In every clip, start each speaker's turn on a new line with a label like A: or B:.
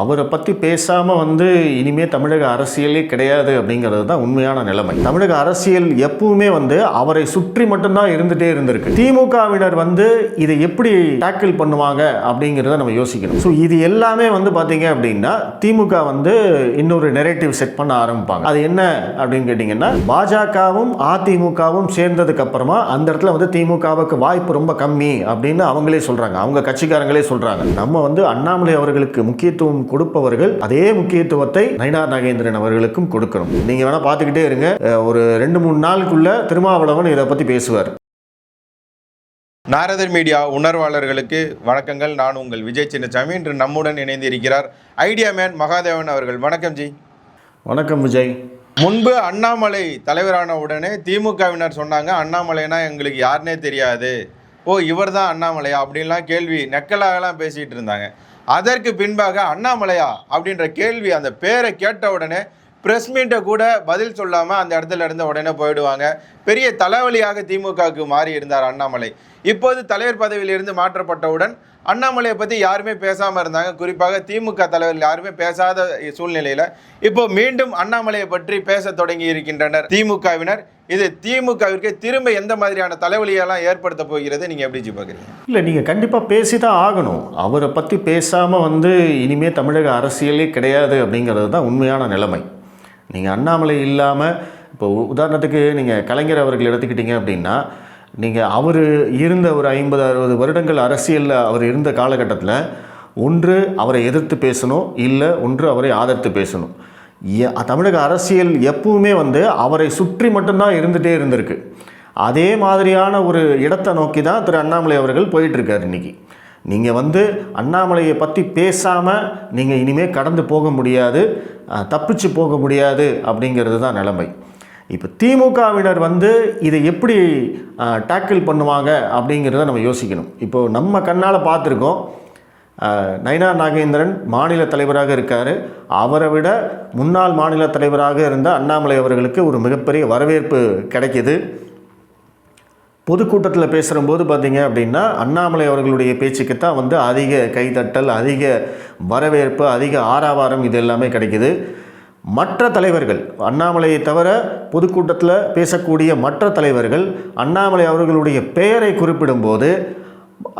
A: அவரை பற்றி பேசாமல் வந்து இனிமேல் தமிழக அரசியலே கிடையாது அப்படிங்கிறது தான் உண்மையான நிலைமை. தமிழக அரசியல் எப்பவுமே வந்து அவரை சுற்றி மட்டும்தான் இருந்துகிட்டே இருந்திருக்கு. திமுகவினர் வந்து இதை எப்படி டேக்கிள் பண்ணுவாங்க அப்படிங்கிறத நம்ம யோசிக்கணும். ஸோ இது எல்லாமே வந்து பார்த்தீங்க அப்படின்னா திமுக வந்து இன்னொரு நெரேட்டிவ் செட் பண்ண ஆரம்பிப்பாங்க. அது என்ன அப்படின்னு கேட்டிங்கன்னா பாஜகவும் அதிமுகவும் சேர்ந்ததுக்கு அப்புறமா அந்த இடத்துல வந்து திமுகவுக்கு வாய்ப்பு ரொம்ப கம்மி அப்படின்னு அவங்களே சொல்கிறாங்க அவங்க கட்சிக்காரங்களே சொல்கிறாங்க நம்ம வந்து அண்ணாமலை அவர்களுக்கு முக்கியத்துவம் கொடுப்பவர்கள் அதே முக்கியத்துவத்தை நயினார் நாகேந்திரன் அவர்களுக்கும் கொடுக்கணும் நீங்கள் வேணால் பார்த்துக்கிட்டே இருங்க. ஒரு ரெண்டு மூணு நாளுக்குள்ள திருமாவளவன் இதை பற்றி பேசுவார்.
B: நாரதர் மீடியா உணர்வாளர்களுக்கு வணக்கங்கள். நான் உங்கள் விஜய் சின்னசாமி. இன்று நம்முடன் இணைந்து இருக்கிறார் ஐடியா மேன் மகாதேவன் அவர்கள். வணக்கம் ஜி.
A: வணக்கம் விஜய்.
B: முன்பு அண்ணாமலை தலைவரான உடனே திமுகவினர் சொன்னாங்க அண்ணாமலைனா எங்களுக்கு யாருனே தெரியாது. ஓ இவர் தான் அண்ணாமலையா அப்படின்லாம் கேள்வி நெக்கலாகலாம் பேசிகிட்டு இருந்தாங்க. அதற்கு பின்பாக அண்ணாமலையா அப்படின்ற கேள்வி அந்த பேரை கேட்ட உடனே ப்ரெஸ் மீட்டை கூட பதில் சொல்லாமல் அந்த இடத்துல இருந்து உடனே போயிடுவாங்க. பெரிய தலைவலியாக திமுகவுக்கு மாறி இருந்தார் அண்ணாமலை. இப்போது தலைவர் பதவியிலிருந்து மாற்றப்பட்டவுடன் அண்ணாமலையை பற்றி யாருமே பேசாமல் இருந்தாங்க. குறிப்பாக திமுக தலைவர்கள் யாருமே பேசாத சூழ்நிலையில் இப்போ மீண்டும் அண்ணாமலையை பற்றி பேச தொடங்கி இருக்கின்றனர் திமுகவினர். இது திமுகவிற்கு திரும்ப எந்த மாதிரியான தலைவலியெல்லாம் ஏற்படுத்த போகிறது? நீங்கள் எப்படி ஜி பார்க்குறீங்க
A: இல்லை நீங்கள் கண்டிப்பாக பேசி தான் ஆகணும். அவரை பற்றி பேசாமல் வந்து இனிமேல் தமிழக அரசியலே கிடையாது அப்படிங்கிறது தான் உண்மையான நிலைமை. நீங்கள் அண்ணாமலை இல்லாமல் இப்போ உதாரணத்துக்கு நீங்கள் கலைஞர் அவர்கள் எடுத்துக்கிட்டீங்க அப்படின்னா நீங்கள் அவர் இருந்த ஒரு ஐம்பது அறுபது வருடங்கள் அரசியலில் அவர் இருந்த காலகட்டத்தில் ஒன்று அவரை எதிர்த்து பேசணும் இல்லை ஒன்று அவரை ஆதரித்து பேசணும். எ- தமிழக அரசியல் எப்பவுமே வந்து அவரை சுற்றி மட்டும்தான் இருந்துகிட்டே இருந்திருக்கு. அதே மாதிரியான ஒரு இடத்தை நோக்கி தான் திரு அண்ணாமலை அவர்கள் போயிட்டுருக்கார் இன்றைக்கி நீங்கள் வந்து அண்ணாமலையை பற்றி பேசாமல் நீங்கள் இனிமேல் கடந்து போக முடியாது. தப்பிச்சு போக முடியாது அப்படிங்கிறது தான் நிலைமை. இப்போ திமுகவினர் வந்து இதை எப்படி டேக்கிள் பண்ணுவாங்க அப்படிங்கிறத நம்ம யோசிக்கணும். இப்போது நம்ம கண்ணால் பார்த்துருக்கோம் அஹ், நாகேந்திரன் மாநில தலைவராக இருக்கார். அவரை விட முன்னாள் மாநில தலைவராக இருந்த அண்ணாமலை அவர்களுக்கு ஒரு மிகப்பெரிய வரவேற்பு கிடைக்கிது. பொதுக்கூட்டத்தில் பேசுகிறபோது பார்த்தீங்க அப்படின்னா அண்ணாமலை அவர்களுடைய பேச்சுக்கு தான் வந்து அதிக கைதட்டல் அதிக வரவேற்பு அதிக ஆறாவாரம் இது எல்லாமே கிடைக்குது. மற்ற தலைவர்கள் அண்ணாமலையை தவிர பொதுக்கூட்டத்தில் பேசக்கூடிய மற்ற தலைவர்கள் அண்ணாமலை அவர்களுடைய பெயரை குறிப்பிடும்போது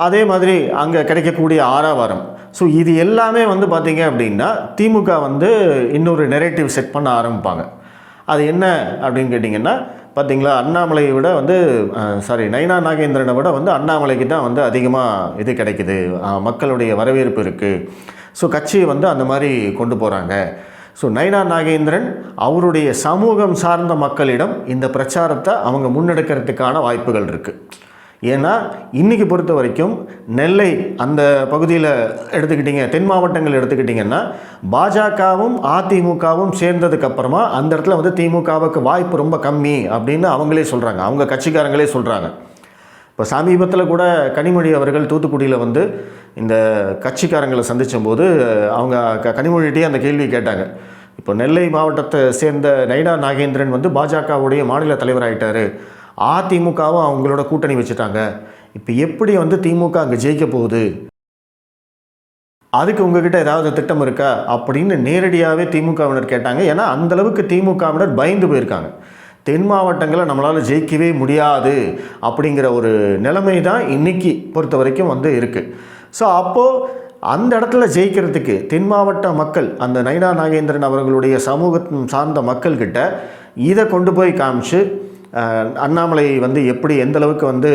A: அதே மாதிரி அங்கே கிடைக்கக்கூடிய ஆறாவாரம் ஸோ இது எல்லாமே வந்து பார்த்திங்க அப்படின்னா திமுக வந்து இன்னொரு நெரேட்டிவ் செட் பண்ண ஆரம்பிப்பாங்க. அது என்ன அப்படின்னு கேட்டிங்கன்னா பார்த்தீங்களா அண்ணாமலையை விட வந்து சாரி நைனா நாகேந்திரனை விட வந்து அண்ணாமலைக்கு தான் வந்து அதிகமாக இது கிடைக்குது. மக்களுடைய வரவேற்பு இருக்குது ஸோ கட்சியை வந்து அந்த மாதிரி கொண்டு போகிறாங்க ஸோ நைனா நாகேந்திரன் அவருடைய சமூகம் சார்ந்த மக்களிடம் இந்த பிரச்சாரத்தை அவங்க முன்னெடுக்கிறதுக்கான வாய்ப்புகள் இருக்குது ஏன்னா இன்றைக்கி பொறுத்த வரைக்கும் நெல்லை அந்த பகுதியில் எடுத்துக்கிட்டிங்க தென் மாவட்டங்கள் எடுத்துக்கிட்டிங்கன்னா பாஜகவும் அதிமுகவும் சேர்ந்ததுக்கப்புறமா அந்த இடத்துல வந்து திமுகவுக்கு வாய்ப்பு ரொம்ப கம்மி அப்படின்னு அவங்களே சொல்கிறாங்க அவங்க கட்சிக்காரங்களே சொல்கிறாங்க இப்போ சமீபத்தில் கூட கனிமொழி அவர்கள் தூத்துக்குடியில் வந்து இந்த கட்சிக்காரங்களை சந்தித்தபோது அவங்க க கனிமொழிகிட்டே அந்த கேள்வி கேட்டாங்க. இப்போ நெல்லை மாவட்டத்தை சேர்ந்த நைனா நாகேந்திரன் வந்து பாஜகவுடைய மாநில தலைவராகிட்டார் அதிமுகவும் அவங்களோட கூட்டணி வச்சுட்டாங்க. இப்போ எப்படி வந்து திமுக அங்கே ஜெயிக்க போகுது? அதுக்கு உங்ககிட்ட ஏதாவது திட்டம் இருக்கா? அப்படின்னு நேரடியாகவே திமுகவினர் கேட்டாங்க. ஏன்னா அந்தளவுக்கு திமுகவினர் பயந்து போயிருக்காங்க. தென் மாவட்டங்களை நம்மளால் ஜெயிக்கவே முடியாது அப்படிங்கிற ஒரு நிலைமை தான் இன்னைக்கு பொறுத்த வரைக்கும் வந்து இருக்குது ஸோ அப்போது அந்த இடத்துல ஜெயிக்கிறதுக்கு தென் மாவட்ட மக்கள் அந்த நயனா நாகேந்திரன் அவர்களுடைய சமூக சார்ந்த மக்கள்கிட்ட இதை கொண்டு போய் காமிச்சு அண்ணாமலை வந்து எப்படி எந்த அளவுக்கு வந்து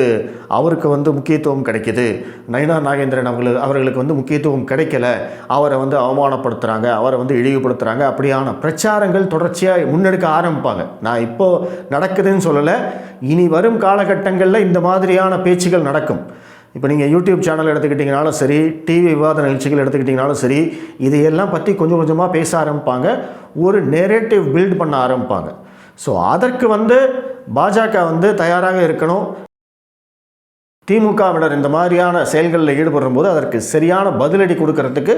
A: அவருக்கு வந்து முக்கியத்துவம் கிடைக்கிது நயனா நாகேந்திரன் அவர்களுக்கு அவர்களுக்கு வந்து முக்கியத்துவம் கிடைக்கல அவரை வந்து அவமானப்படுத்துகிறாங்க அவரை வந்து இழிவுபடுத்துகிறாங்க அப்படியான பிரச்சாரங்கள் தொடர்ச்சியாக முன்னெடுக்க ஆரம்பிப்பாங்க. நான் இப்போது நடக்குதுன்னு சொல்லலை இனி வரும் காலகட்டங்களில் இந்த மாதிரியான பேச்சுகள் நடக்கும். இப்போ நீங்கள் யூடியூப் சேனல் எடுத்துக்கிட்டிங்கனாலும் சரி டிவி விவாத நிகழ்ச்சிகள் எடுத்துக்கிட்டிங்கனாலும் சரி இதையெல்லாம் பற்றி கொஞ்சம் கொஞ்சமாக பேச ஆரம்பிப்பாங்க. ஒரு நெரேட்டிவ் பில்ட் பண்ண ஆரம்பிப்பாங்க. ஸோ அதற்கு வந்து பாஜக வந்து தயாராக இருக்கணும். திமுகவினர் இந்த மாதிரியான செயல்களில் ஈடுபடும் போது அதற்கு சரியான பதிலடி கொடுக்கறதுக்கு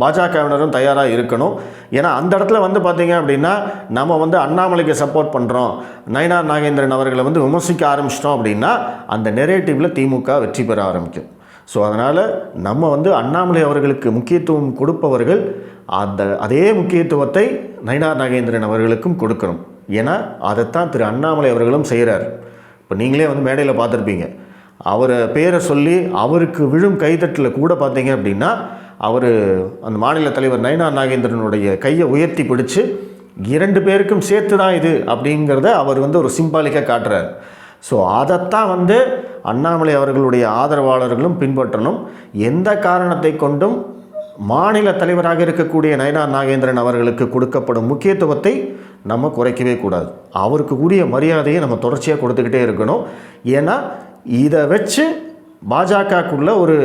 A: பாஜகவினரும் தயாராக இருக்கணும். ஏன்னா அந்த இடத்துல வந்து பார்த்தீங்க அப்படின்னா நம்ம வந்து அண்ணாமலைக்கு சப்போர்ட் பண்ணுறோம் நயனார் நாகேந்திரன் அவர்களை வந்து விமர்சிக்க ஆரம்பிச்சிட்டோம் அப்படின்னா அந்த நெரேட்டிவில் திமுக வெற்றி பெற ஆரம்பிக்கும். ஸோ அதனால் நம்ம வந்து அண்ணாமலை அவர்களுக்கு முக்கியத்துவம் கொடுப்பவர்கள் அந்த அதே முக்கியத்துவத்தை நயினார் நாகேந்திரன் அவர்களுக்கும் கொடுக்கணும். ஏன்னா அதைத்தான் திரு அண்ணாமலை அவர்களும் செய்கிறார் இப்போ நீங்களே வந்து மேடையில் பார்த்துருப்பீங்க. அவரை பேரை சொல்லி அவருக்கு விழும் கைதட்டில் கூட பார்த்தீங்க அப்படின்னா அவர் அந்த மாநில தலைவர் நயனா நாகேந்திரனுடைய கையை உயர்த்தி பிடிச்சு இரண்டு பேருக்கும் சேர்த்து தான் இது அப்படிங்கிறத அவர் வந்து ஒரு சிம்பாலிக்காக காட்டுறார். ஸோ அதைத்தான் வந்து அண்ணாமலை அவர்களுடைய ஆதரவாளர்களும் பின்பற்றணும். எந்த காரணத்தை கொண்டும் மாநில தலைவராக இருக்கக்கூடிய நயனா நாகேந்திரன் அவர்களுக்கு கொடுக்கப்படும் முக்கியத்துவத்தை நம்ம குறைக்கவே கூடாது. அவருக்கு உரிய மரியாதையை நம்ம தொடர்ச்சியாக கொடுத்துக்கிட்டே இருக்கணும். ஏன்னா இதை வச்சு பாஜகக்குள்ள ஒரு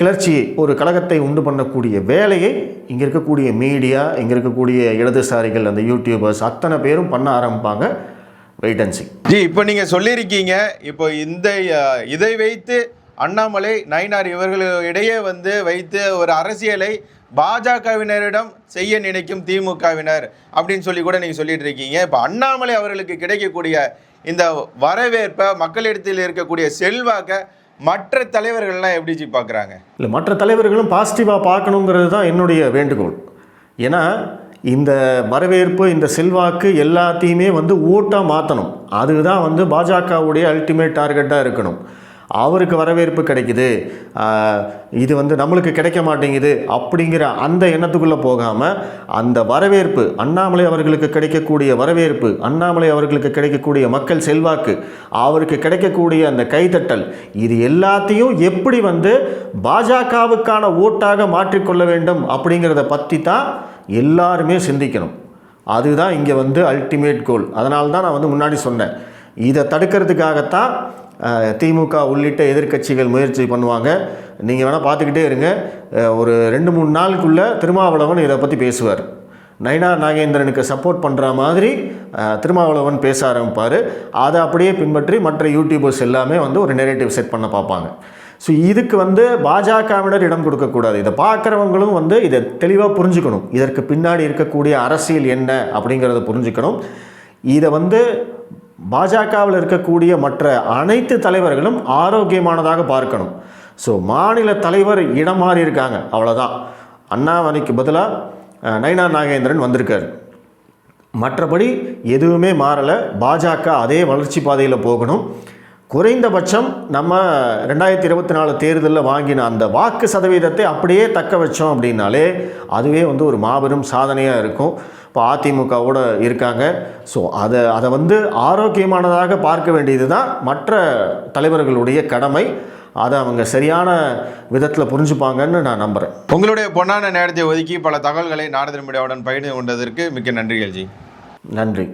A: கிளர்ச்சி ஒரு கழகத்தை உண்டு பண்ணக்கூடிய வேலையை இங்கே இருக்கக்கூடிய மீடியா இங்கே இருக்கக்கூடிய இடதுசாரிகள் அந்த யூடியூபர்ஸ் அத்தனை பேரும் பண்ண ஆரம்பிப்பாங்க. வெயிட் அண்ட் சி
B: ஜி இப்போ நீங்கள் சொல்லியிருக்கீங்க இப்போ இந்த இதை வைத்து அண்ணாமலை நயினார் இவர்களிடையே வந்து வைத்து ஒரு அரசியலை பாஜகவினரிடம் செய்ய நினைக்கும் திமுகவினர் அப்படின்னு சொல்லி கூட நீங்கள் சொல்லிட்டு இருக்கீங்க. இப்போ அண்ணாமலை அவர்களுக்கு கிடைக்கக்கூடிய இந்த வரவேற்பை மக்களிடத்தில் இருக்கக்கூடிய செல்வாக்கை மற்ற தலைவர்கள்லாம் எப்படி ஜி பார்க்குறாங்க?
A: இல்லை மற்ற தலைவர்களும் பாசிட்டிவாக பார்க்கணுங்கிறது தான் என்னுடைய வேண்டுகோள். ஏன்னா இந்த வரவேற்பு இந்த செல்வாக்கு எல்லாத்தையுமே வந்து ஓட்டாக மாற்றணும் அதுதான் வந்து பாஜகவுடைய அல்டிமேட் டார்கெட்டாக இருக்கணும். அவருக்கு வரவேற்பு கிடைக்குது. இது வந்து நம்மளுக்கு கிடைக்க மாட்டேங்குது அப்படிங்கிற அந்த எண்ணத்துக்குள்ளே போகாமல் அந்த வரவேற்பு அண்ணாமலை அவர்களுக்கு கிடைக்கக்கூடிய வரவேற்பு அண்ணாமலை அவர்களுக்கு கிடைக்கக்கூடிய மக்கள் செல்வாக்கு அவருக்கு கிடைக்கக்கூடிய அந்த கைதட்டல் இது எல்லாத்தையும் எப்படி வந்து பாஜகவுக்கான ஓட்டாக மாற்றிக்கொள்ள வேண்டும் அப்படிங்கிறத பற்றி தான் எல்லாருமே சிந்திக்கணும். அதுதான் இங்கே வந்து அல்டிமேட் கோல் அதனால தான் நான் வந்து முன்னாடி சொன்னேன். இதை தடுக்கிறதுக்காகத்தான் திமுக உள்ளிட்ட எதிர்க்கட்சிகள் முயற்சி பண்ணுவாங்க. நீங்கள் வேணால் பார்த்துக்கிட்டே இருங்க. ஒரு ரெண்டு மூணு நாளுக்குள்ளே திருமாவளவன் இதை பற்றி பேசுவார். நயனா நாகேந்திரனுக்கு சப்போர்ட் பண்ணுற மாதிரி திருமாவளவன் பேச ஆரம்பிப்பார். அதை அப்படியே பின்பற்றி மற்ற யூடியூபர்ஸ் எல்லாமே வந்து ஒரு நெரேட்டிவ் செட் பண்ண பார்ப்பாங்க. ஸோ இதுக்கு வந்து பாஜகவினர் இடம் கொடுக்கக்கூடாது. இதை பார்க்குறவங்களும் வந்து இதை தெளிவாக புரிஞ்சுக்கணும். இதற்கு பின்னாடி இருக்கக்கூடிய அரசியல் என்ன அப்படிங்கிறத புரிஞ்சுக்கணும். இதை வந்து பாஜகவில் இருக்கக்கூடிய மற்ற அனைத்து தலைவர்களும் ஆரோக்கியமானதாக பார்க்கணும். ஸோ மாநில தலைவர் இடம் மாறி இருக்காங்க. அவ்வளோதான் அண்ணாமலைக்கு பதிலாக நயினார் நாகேந்திரன் வந்திருக்கார். மற்றபடி எதுவுமே மாறலை. பாஜக அதே வளர்ச்சி பாதையில் போகணும். குறைந்தபட்சம் நம்ம ரெண்டாயிரத்தி இருபத்தி நாலு தேர்தலில் வாங்கின அந்த வாக்கு சதவீதத்தை அப்படியே தக்க வச்சோம் அப்படின்னாலே அதுவே வந்து ஒரு மாபெரும் சாதனையாக இருக்கும். இப்போ அதிமுகவோட இருக்காங்க. ஸோ அதை அதை வந்து ஆரோக்கியமானதாக பார்க்க வேண்டியது தான் மற்ற தலைவர்களுடைய கடமை. அதை அவங்க சரியான விதத்தில் புரிஞ்சுப்பாங்கன்னு நான் நம்புகிறேன்
B: உங்களுடைய பொன்னான நேரத்தை ஒதுக்கி பல தகவல்களை நாரதன் மீடியாவுடன் பகிர்ந்து கொண்டதற்கு மிக்க நன்றிகள் ஜி
A: நன்றி.